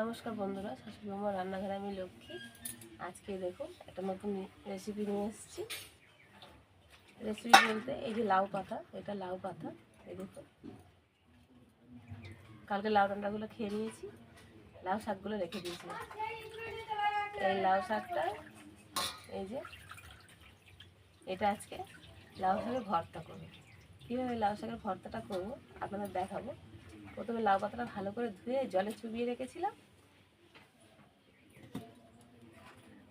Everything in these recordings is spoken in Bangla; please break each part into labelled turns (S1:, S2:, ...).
S1: নমস্কার বন্ধুরা, শাশুড়ি আমার রান্নাঘরে আমি লক্ষ্মী। আজকে দেখুন, একটা নতুন রেসিপি নিয়ে এসেছি। রেসিপি বলতে এই যে লাউ পাতা, এটা লাউ পাতা, এই দেখুন। কালকে লাউ ডান্ডাগুলো খেয়ে নিয়েছি, লাউ শাকগুলো রেখে দিয়েছি। এই লাউ শাকটা, এই যে, এটা আজকে লাউ শাকের ভর্তা করব। কীভাবে লাউ শাকের ভর্তাটা করব, আপনাদের দেখাবো। প্রথমে লাউ পাতাটা ভালো করে ধুয়ে জলে চুবিয়ে রেখেছিলাম।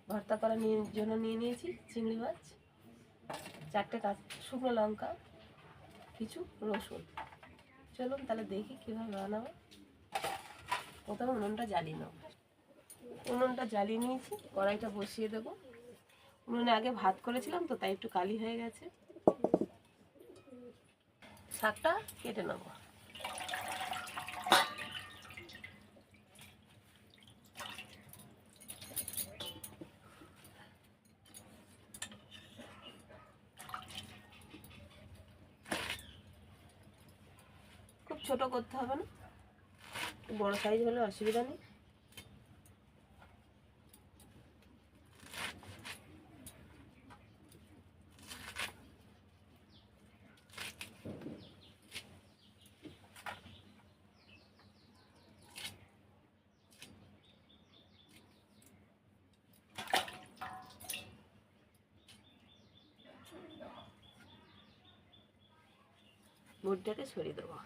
S1: ভর্তা করা নিয়ে জন্য নিয়ে নিয়েছি চিংড়ি মাছ, চারটে কাঁচ শুকনো লঙ্কা, কিছু রসুন। চলুন তাহলে দেখি কীভাবে বানাবো। প্রথমে উনুনটা জ্বালিয়ে নেব। উনুনটা জ্বালিয়ে নিয়েছি, কড়াইটা বসিয়ে দেবো। উনুনে আগে ভাত করেছিলাম তো, তাই একটু কালি হয়ে গেছে। শাকটা কেটে নেব। ছোট করতে হবে না। বড় সাইজ হলে অসুবিধা নেই। মুড়টাকে ছড়িয়ে দেবো।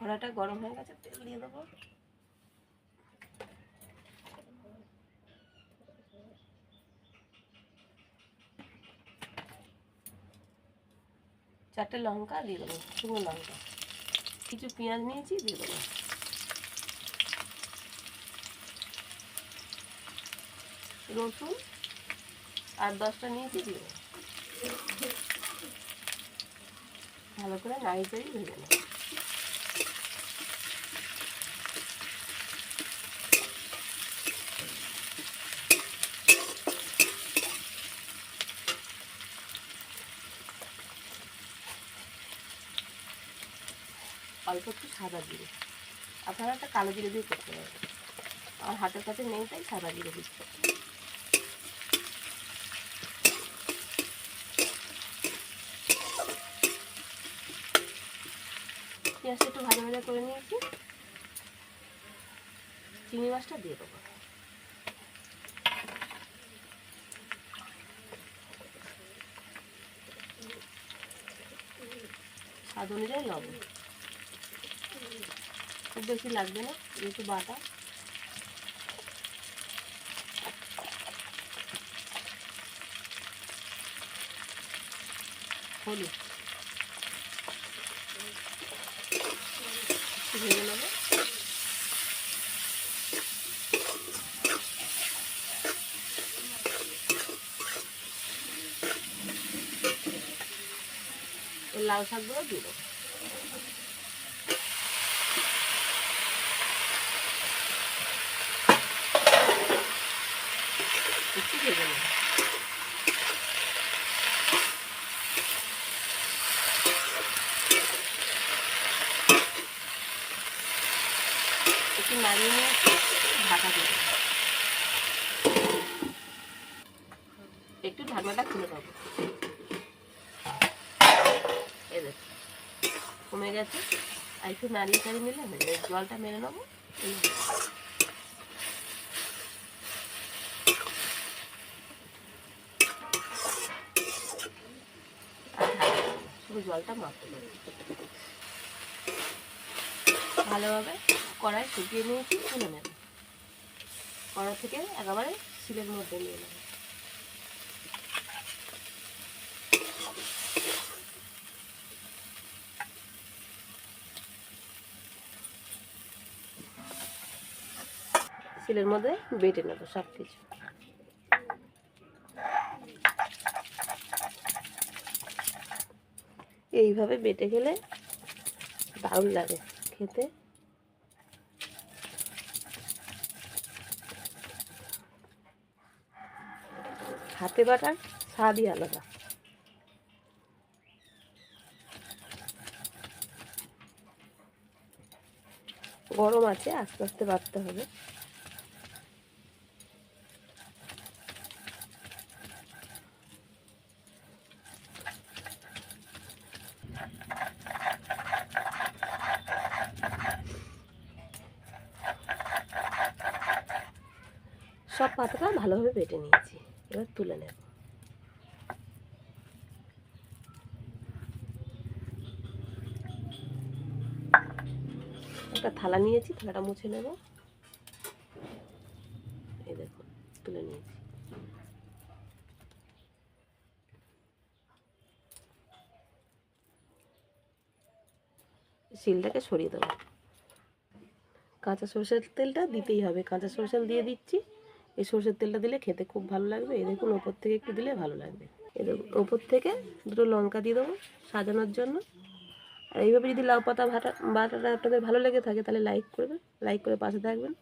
S1: কড়াটা গরম হয়ে গেছে, তেল দিয়ে দেবো। চারটে লঙ্কা দিয়ে দেবো, শুকনো লঙ্কা। কিছু পেঁয়াজ নিয়েছি, দিয়ে দেবো। রসুন আর দশটা নিয়েছি, দিয়ে ভালো করে নাড়ি চাড়ি ভেজে নেব অল্প একটু সাদা জিরে। আপনারা একটা কালো জিরে দিয়ে করতে পারেন। আমার হাতের কাছে নেই, তাই সাদা জিরে দিচ্ছে। পেঁয়াজটা একটু ভাজা ভাজা করে নিয়েছি। চিংড়ি মাছটা দিয়ে দেবো। স্বাদ অনুযায়ী লবণ। খুব বেশি লাগবে না? যেহেতু বাটা। হলুদ। ভেজে এই শাকগুলো দেবো একটু ভেজে নেব একটু নিয়ে ঢাকা একটু ঢাকনাটা খুলে দেবো এই দেখো, কমে গেছে। আর একটু নাড়িয়ে চাড়িয়ে নিলে জলটা মেরে নেব। এই যে। আর ঢাকা শুধু জলটা মাপতে দেবো ভালোভাবে কড়াই শুকিয়ে নিয়েছি তুলে নেব। কড়া থেকে একেবারে শিলের মধ্যে নিয়ে নেব। শিলের মধ্যে বেটে নেব সব কিছু এইভাবে বেটে গেলে দারুণ লাগে খেতে। হাতে বাটার স্বাদই আলাদা। গরম আছে, আস্তে আস্তে বাড়তে হবে। সব পাতাটা ভালোভাবে বেটে নিয়েছি। এবার তুলে নেব। একটা থালা নিয়েছি, থালাটা মুছে নেব। এই দেখুন, তুলে নিয়েছি। শিলটাকে সরিয়ে দেবো। কাঁচা সরষের তেলটা দিতেই হবে। কাঁচা সরষের দিয়ে দিচ্ছি। এই সর্ষের তেলটা দিলে খেতে খুব ভালো লাগবে। এই দেখুন, ওপর থেকে একটু দিলে ভালো লাগবে। এই দেখুন, ওপর থেকে দুটো লঙ্কা দিয়ে দেবো সাজানোর জন্য। আর এইভাবে যদি লাউ পাতা ভাটা বাটাটা আপনাদের ভালো লেগে থাকে, তাহলে লাইক করবেন লাইক করে পাশে থাকবেন।